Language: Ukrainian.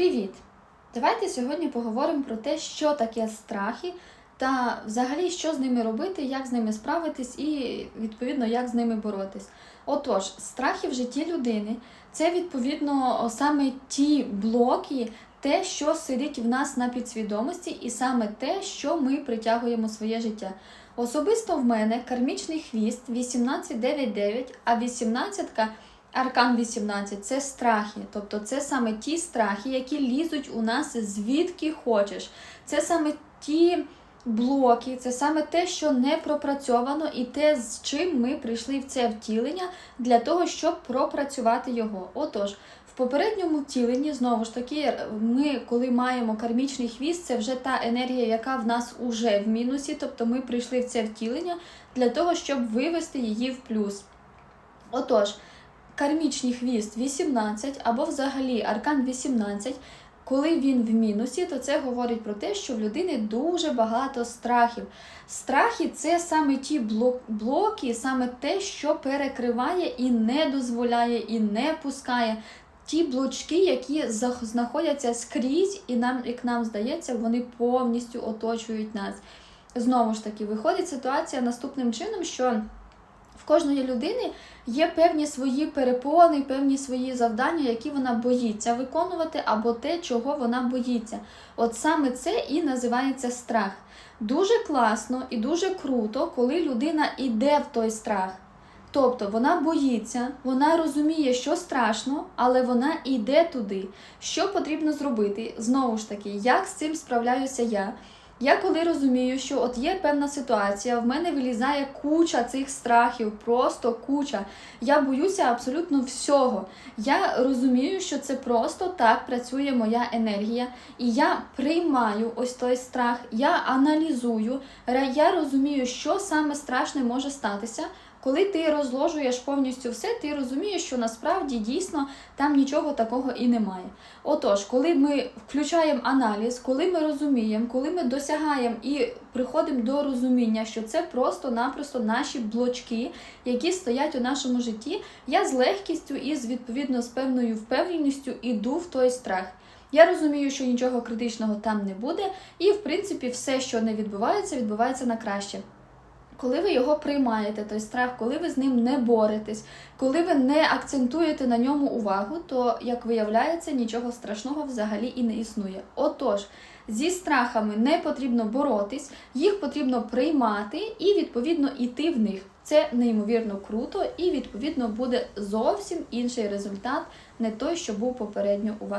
Привіт! Давайте сьогодні поговоримо про те, що таке страхи, та взагалі що з ними робити, як з ними справитись і відповідно як з ними боротись. Отож, страхи в житті людини це відповідно саме ті блоки, те, що сидить в нас на підсвідомості, і саме те, що ми притягуємо в своє життя. Особисто в мене кармічний хвіст 1899, а 18 Аркан 18 це страхи, тобто це саме ті страхи, які лізуть у нас звідки хочеш. Це саме ті блоки, це саме те, що не пропрацьовано, і те, з чим ми прийшли в це втілення для того, щоб пропрацювати його. Отож, в попередньому втіленні, знову ж таки, ми, коли маємо кармічний хвіст, це вже та енергія, яка в нас уже в мінусі, тобто ми прийшли в це втілення для того, щоб вивести її в плюс. Отож, кармічний хвіст 18 або взагалі аркан 18, коли він в мінусі, то це говорить про те, що в людини дуже багато страхів. Страхи це саме ті блоки, саме те, що перекриває і не дозволяє, і не пускає. Ті блочки, які знаходяться скрізь, і нам, як нам здається, вони повністю оточують нас. Знову ж таки, виходить ситуація наступним чином, що кожної людини є певні свої перепони, певні свої завдання, які вона боїться виконувати, або те, чого вона боїться. От саме це і називається страх. Дуже класно і дуже круто, коли людина йде в той страх. Тобто вона боїться, вона розуміє, що страшно, але вона йде туди. Що потрібно зробити? Знову ж таки, як з цим справляюся я? Я коли розумію, що от є певна ситуація, в мене вилізає куча цих страхів, просто куча. Я боюся абсолютно всього. Я розумію, що це просто так працює моя енергія, і я приймаю ось той страх, я аналізую, я розумію, що саме страшне може статися. Коли ти розложуєш повністю все, ти розумієш, що насправді дійсно там нічого такого і немає. Отож, коли ми включаємо аналіз, коли ми розуміємо, коли ми досягаємо і приходимо до розуміння, що це просто-напросто наші блочки, які стоять у нашому житті, я з легкістю і з відповідно з певною впевненістю іду в той страх. Я розумію, що нічого критичного там не буде, і в принципі все, що не відбувається, відбувається на краще. Коли ви його приймаєте, той страх, коли ви з ним не боретесь, коли ви не акцентуєте на ньому увагу, то, як виявляється, нічого страшного взагалі і не існує. Отож, зі страхами не потрібно боротись, їх потрібно приймати і, відповідно, іти в них. Це неймовірно круто, і, відповідно, буде зовсім інший результат, не той, що був попередньо у вас.